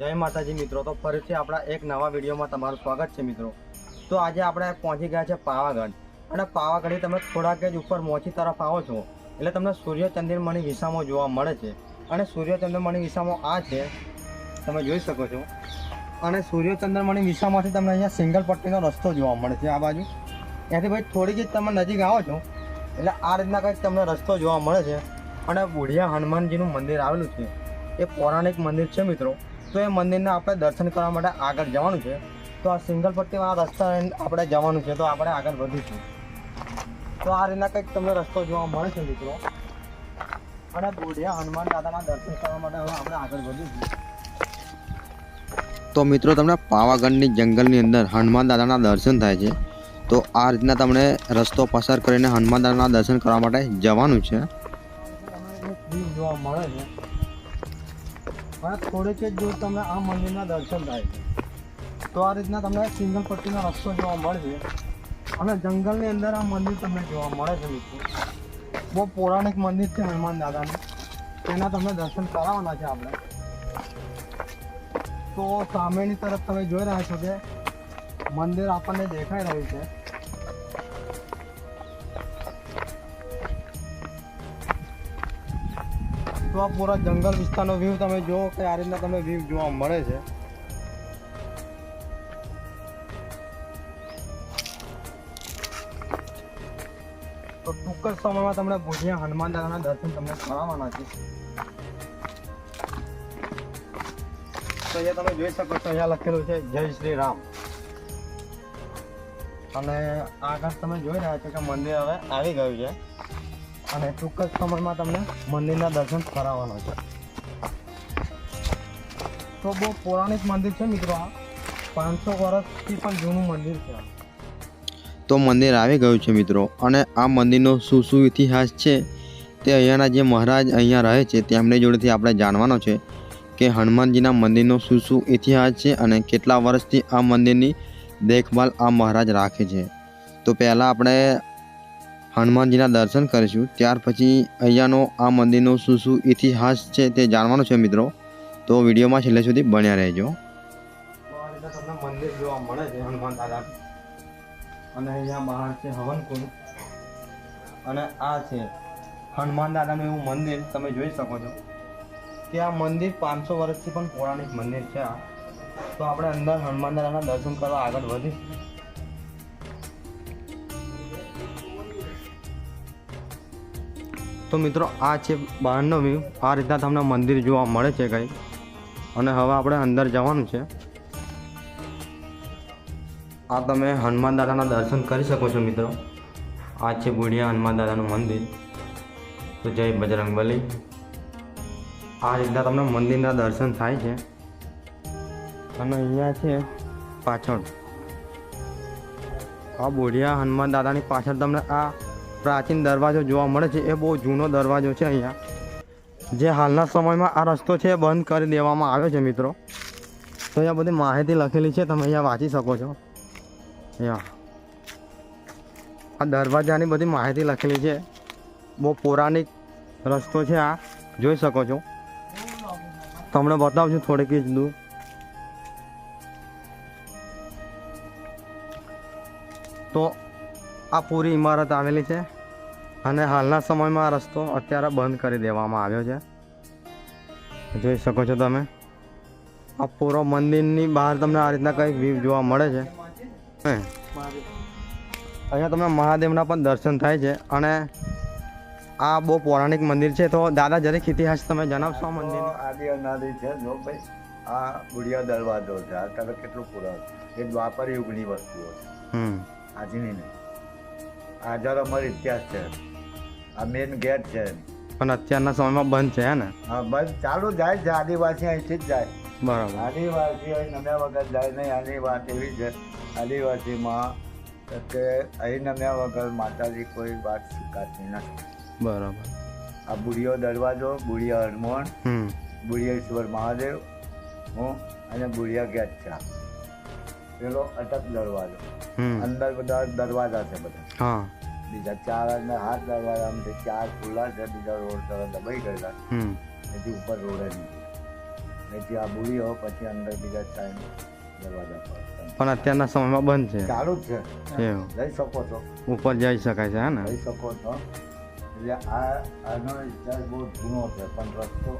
જય માતાજી મિત્રો. તો ફરીથી આપણા એક નવા વિડીયોમાં તમારું સ્વાગત છે મિત્રો. તો આજે આપણે પહોંચી ગયા છે પાવાગઢ. અને પાવાગઢ તમે થોડાક જ ઉપર મોચી તરફ આવો છો, એટલે તમને સૂર્યચંદ્રમણી વિસામો જોવા મળે છે. અને સૂર્યચંદ્રમણી વિસામો આ છે, તમે જોઈ શકો છો. અને સૂર્યચંદ્રમણી વિસામાંથી તમને અહીંયા સિંગલ પટ્ટીનો રસ્તો જોવા મળે છે આ બાજુ. ત્યાંથી ભાઈ થોડીક જ તમે નજીક આવો છો, એટલે આ રીતના કંઈક તમને રસ્તો જોવા મળે છે. અને બુઢિયા હનુમાનજીનું મંદિર આવેલું છે. એ પૌરાણિક મંદિર છે મિત્રો. તો એ મંદિરને આપણે દર્શન કરવા માટે આગળ જવાનું છે. તો આ સિંગલ પટ્ટીવાળા રસ્તા આપણે જવાનું છે તો આપણે આગળ વધીશું. તો આ રીતના કંઈક તમને રસ્તો જોવા મળે છે મિત્રો. અને બોઢિયા હનુમાન દાદાના દર્શન કરવા માટે હવે આપણે આગળ વધીશું. તો મિત્રો તમને પાવાગઢની જંગલની અંદર હનુમાન દાદાના દર્શન થાય છે. તો આ રીતના તમને રસ્તો પસાર કરીને હનુમાન દાદાના દર્શન કરવા માટે જવાનું છે. જોવા મળે છે. અને થોડીક જ દૂર તમને આ મંદિરના દર્શન થાય તો આ રીતના તમને સિંગલ પટ્ટીનો રસ્તો જોવા મળશે. અને જંગલની અંદર આ મંદિર તમને જોવા મળે છે મિત્રો. બહુ પૌરાણિક મંદિર છે હનુમાન દાદાનું. તેના તમને દર્શન કરાવવાના છે આપણે. તો સામેની તરફ તમે જોઈ રહ્યા છો કે મંદિર આપણને દેખાઈ રહ્યું છે. તો પૂરા જંગલ વિસ્તારનો વ્યૂ તમે જુઓ કે આ રીતના તમને વ્યૂ જોવા મળે છે. તો ટૂંક જ સમયમાં તમને ભુજિયા હનુમાન દાદાના દર્શન તમને કરાવવાના છે. તો અહીંયા તમે જોઈ શકો છો, અહીંયા લખેલું છે, જય શ્રી રામ. અને આગળ તમે જોઈ રહ્યા છો કે મંદિર હવે આવી ગયું છે. અને જ સમયમાં તમને મંદિરના દર્શન કરાવવાનો છે. તો બહુ પૌરાણિક મંદિર છે મિત્રો આ. પાંચસો વર્ષથી પણ જૂનું મંદિર છે તો મંદિર આવી ગયું છે મિત્રો. અને આ મંદિરનો શું શું ઇતિહાસ છે તે અહીંયાના જે મહારાજ અહીંયા રહે છે તેમની જોડેથી આપણે જાણવાનો છે કે હનુમાનજીના મંદિરનો શું શું ઇતિહાસ છે અને કેટલા વર્ષથી આ મંદિરની દેખભાલ આ મહારાજ રાખે છે. તો પહેલાં આપણે હનુમાનજીના દર્શન કરીશું. ત્યાર પછી અહીંયાનો આ મંદિરનો શું શું ઇતિહાસ છે તે જાણવાનો છે મિત્રો. તો વિડીયોમાં છેલ્લે સુધી બન્યા રહેજો. મંદિર જોવા મળે છે, હનુમાન દાદા. અને અહીંયા બહાર છે હવનકુંડ. અને આ છે હનુમાન દાદાનું એવું મંદિર, તમે જોઈ શકો છો. કે આ મંદિર પાંચસો વર્ષથી પણ પૌરાણિક મંદિર છે આ. તો આપણે અંદર હનુમાન દાદાના દર્શન કરવા આગળ વધીશું. તો મિત્રો, આ છે બહારનો વ્યૂ આ રીતના તમને મંદિર જોવા મળે છે કંઈ અને હવે આપણે અંદર જવાનું છે. આ તમે હનુમાન દાદાના દર્શન કરી શકો છો મિત્રો. આ છે બુઢિયા હનુમાન દાદાનું મંદિર. તો જય બજરંગ બલી આ રીતના તમને મંદિરના દર્શન થાય છે. અને અહીંયા છે પાછળ. આ બુઢિયા હનુમાન દાદાની પાછળ તમને આ પ્રાચીન દરવાજો જોવા મળે છે, એ બહુ જૂનો દરવાજો છે અહીંયા. જે હાલના સમયમાં આ રસ્તો છે બંધ કરી દેવામાં આવ્યો છે, મિત્રો. તો અહીંયા બધી માહિતી લખેલી છે, તમે અહીંયા વાંચી શકો છો. અહીંયા. આ દરવાજાની બધી માહિતી લખેલી છે. બહુ પૌરાણિક રસ્તો છે આ. જોઈ શકો છો. તમને બતાવજો થોડીક જ દૂર. તો આ પૂરી ઇમારત આવેલી છે. અને હાલના સમયમાં આ રસ્તો અત્યારે બંધ કરી દેવામાં આવ્યો છે. જોઈ શકો છો તમે. આ પૂરો મંદિરની બહાર તમને આ રીતના કંઈક વ્યૂ જોવા મળે છે. અહીંયા તમને મહાદેવના પણ દર્શન થાય છે અને આ બહુ પૌરાણિક મંદિર છે. તો દાદા જરીક ઇતિહાસ તમે જણાવશો મંદિર મંદિરનો આદિ અનાદિ છે જો ભાઈ આ બુડિયા દરવાજો છે. આ તમે કેટલું પુરાણ? એ દ્વાપર યુગની વસ્તુઓ છે. હમ. આજની નહીં આ જરા અમારો ઇતિહાસ છે. આ મેઇન ગેટ છે. પણ અત્યારના સમયમાં બંધ છે હે ને? હા બંધ ચાલુ જાય છે આદિવાસી અહીંથી જ જાય. બરાબર. આદિવાસી અહીં નમ્યા વગર જાય નહીં આની વાત એવી છે આદિવાસીમાં કે અહીં નમ્યા વગર માતાજી કોઈ વાત સ્વીકારતી નથી. બરાબર. આ બુઢિયો દરવાજો બુઢિયા હનુમાન હમ. બુઢિયેશ્વર મહાદેવ હું અને બુઢિયા ગેટ છે પેલો અટક દરવાજો. અંદર બધા દરવાજા છે બધા. હા. બીજા ચાર અને હાથ દરવાજામાંથી ચાર ખુલ્લા છે બીજા રોડ તરફ દબાઈ ગયેલા. એથી ઉપર રોડ જ નથી આ બુડી હો પછી અંદર બીજા ટાઈમ દરવાજા પર. પણ અત્યારના સમયમાં બંધ છે. ચાલુ જ છે. જઈ શકો છો. ઉપર જઈ શકાય છે હે ને? જઈ શકો છો. એટલે આ આનો ઇતિહાસ બહુ જૂનો છે પણ રસ્તો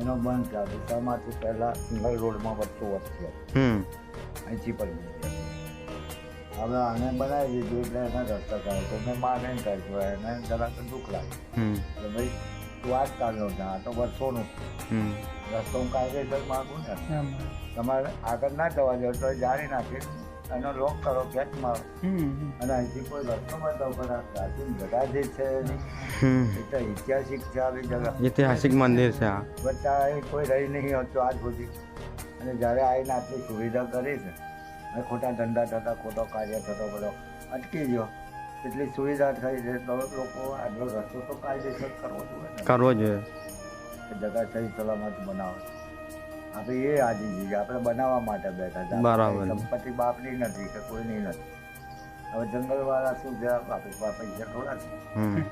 એનો બંધ છે. દિશામાંથી પહેલાં સિંગલ રોડમાં વચ્ચો વસ્તી હમ. અહીંથી પણ હવે આને બનાવી દીધું એટલે એના રસ્તા કાઢો તો મેં મારે કાઢ્યો કાઢ્યું. એને જરાક દુઃખ લાગ્યું. હમ. ભાઈ તું આ જ કાઢ્યો છે આ તો વર્ષોનું રસ્તો હું કાયદેસર માગું ને. તમારે આગળ ના જવા દો તો જાણી નાખી. એનો લોક કરો કેચ મારો. અને અહીંથી કોઈ રસ્તો બતાવો પણ આ પ્રાચીન જગા જે છે એની હમ. એ તો ઐતિહાસિક છે આવી જગા. ઐતિહાસિક મંદિર છે આ. બધા કોઈ રહી નહીં હોતું આજ સુધી. અને જ્યારે આવીને આટલી સુવિધા કરી છે અને ખોટા ધંધા થતા ખોટો કાર્ય થતો બધો અટકી ગયો. એટલી સુવિધા થઈ છે તો લોકો આગળ રસ્તો તો કાયદેસર કરવો જોઈએ કરવો જોઈએ. જગા સહી સલામત બનાવો. આપણે એ આજી જઈએ આપણે બનાવવા માટે બેઠા છે બરાબર. સંપત્તિ બાપની નથી કે કોઈની નથી. હવે જંગલવાળા શું છે? આપણી પાસે પૈસા થોડા છે. હમ.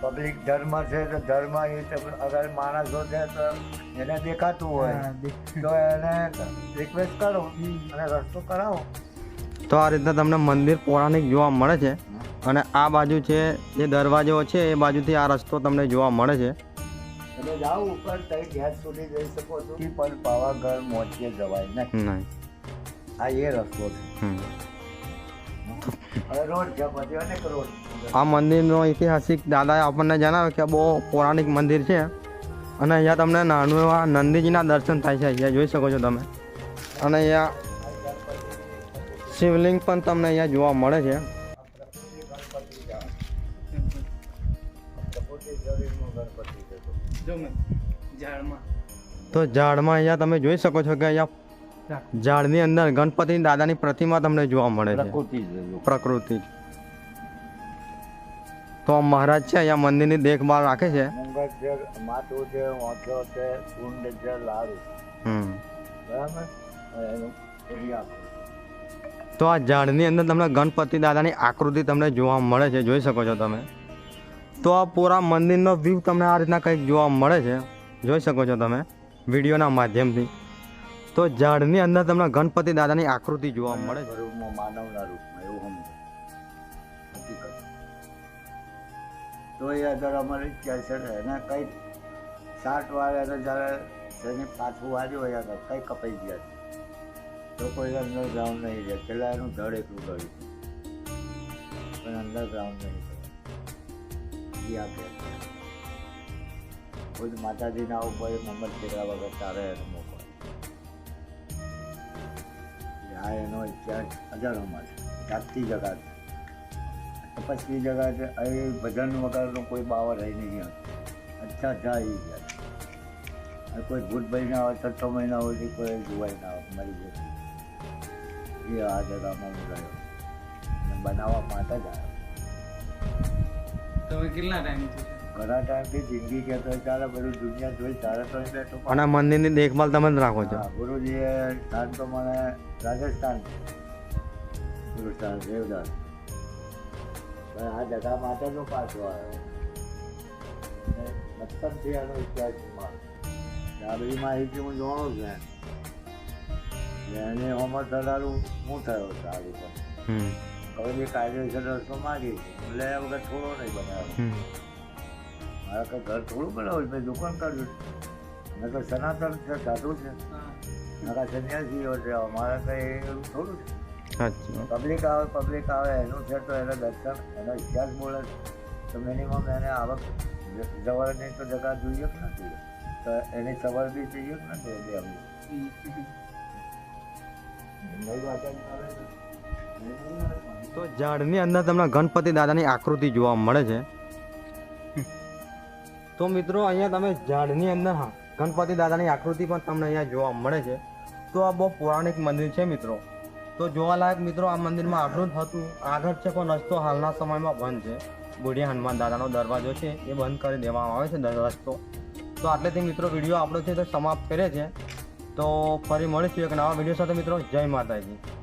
પબ્લિક ધર્મ છે તો ધર્મ એ અગર માણસો છે તો એને દેખાતું હોય. તો એને રિક્વેસ્ટ કરો અને રસ્તો કરાવો. તો આ રીતના તમને મંદિર પૌરાણિક જોવા મળે છે. અને આ બાજુ છે જે દરવાજો છે એ બાજુથી આ રસ્તો તમને જોવા મળે છે. એટલે જાઓ ઉપર તઈ ગેસ સુધી જઈ શકો છો. પણ પાવાગઢ મોચીએ જવાય નહીં. આ એ રસ્તો છે. આ મંદિરનો ઐતિહાસિક દાદાએ આપણને જણાવ્યું કે બહુ પૌરાણિક મંદિર છે. અને અહીંયા તમને નાનું એવા નંદીજીના દર્શન થાય છે અહીંયા જોઈ શકો છો તમે. અને અહીંયા શિવલિંગ પણ તમને અહીંયા જોવા મળે છે. તો ઝાડમાં અહીંયા તમે જોઈ શકો છો કે અહીંયા ઝાડની અંદર ગણપતિ દાદાની પ્રતિમા તમને જોવા મળે છે. પ્રકૃતિ તો આ મહારાજ છે અહીંયા મંદિરની દેખભાળ રાખે છે? માથું છે છે કુંડ છે લાડુ. બરાબર. તો આ ઝાડની અંદર તમને ગણપતિ દાદાની આકૃતિ તમને જોવા મળે છે જોઈ શકો છો તમે. તો આ પૂરા મંદિરનો વ્યૂ તમને આ રીતના કંઈક જોવા મળે છે. જોઈ શકો છો તમે વિડીયોના માધ્યમથી. તો ઝાડની અંદર તમને ગણપતિ દાદાની આકૃતિ જોવા મળે. છે માનવના રૂપમાં, એવું સમજો. તો એ અગર અમારે ક્યાં છે ને, એને કંઈક સાત વાર એને જ્યારે સૈનિક પાછું વાર્યું હોય આગળ કંઈ કપાઈ ગયા છે. તો કોઈ અંદર ગ્રાઉન્ડ નહીં રહે. પેલા એનું ધડ એટલું ગળ્યું પણ અંડરગ્રાઉન્ડ નહીં રહે. એ આપે કોઈ માતાજીના ઉપર મમ્મદ ફેરવા વગર તારે એને મોકલો આ એનો ઇતિહાસ હજારોમાં છે જાગતી જગા છે તપસ્વી જગા છે અહીં ભજન વગરનો કોઈ બાવા રહી નહીં હતો અચ્છા, જા એ ગયા કોઈ ભૂત મહિના હોય, છઠ્ઠો મહિના હોય કોઈ જોવાય ના હોય, મરી જાય એ આ જગામાં હું રહ્યો. બનાવવા માટે જ આવ્યો. તમે કેટલા ટાઈમ ઘણા ટાઈમથી જિંદગી કહેતો હોય ચાલે બધું દુનિયા જોઈ ચાલે તો બેઠો અને આ મંદિરની દેખભાલ તમે જ રાખો છો. હા, ગુરુજીએ સ્થાન તો મને રાજસ્થાન. ગુરુસ્થાન દેવદાસ. પણ આ જગા માટે તો પાછો આવ્યો. અને બચપનથી ઇતિહાસ છે મારો. આ બધી માહિતી હું જાણું છું એમ. એને અમર થનારું હું થયો સારું પણ હમ. હવે જે કાયદેસર રસ્તો માગી. છે એટલે એ વગર થોડો નહીં બનાવ્યો. હમ. મારા કંઈ ઘર થોડું બનાવ્યું મેં દુકાન કાઢ્યું મેં તો સનાતન છે સાધુ છે. મારા સંન્યાસીઓ છે. મારે કંઈ એવું થોડું છે. પબ્લિક આવે પબ્લિક આવે એનું છે તો એને દર્શન એનો ઇતિહાસ બોલે છે. તો મિનિમમ એને આવક જવાની તો જગા જોઈએ જ નથી. તો એની સવાર બી જોઈએ જ નથી એટલે આવું. તો ઝાડની અંદર તમને ગણપતિ દાદાની આકૃતિ જોવા મળે છે. તો મિત્રો, અહીંયા તમે ઝાડની અંદર, હા, ગણપતિ દાદાની આકૃતિ પણ તમને અહીંયા જોવા મળે છે. તો આ બહુ પૌરાણિક મંદિર છે મિત્રો. તો જોવાલાયક મિત્રો, આ મંદિરમાં જ હતું, આગળ છે પણ રસ્તો હાલના સમયમાં બંધ છે. બુઢિયા હનુમાન દાદાનો દરવાજો છે, એ બંધ કરી દેવામાં આવે છે રસ્તો. તો આટલેથી મિત્રો વીડિયો આપણો છે તો સમાપ્ત કરે છે તો ફરી મળીશું એક નવા વીડિયો સાથે મિત્રો. જય માતાજી.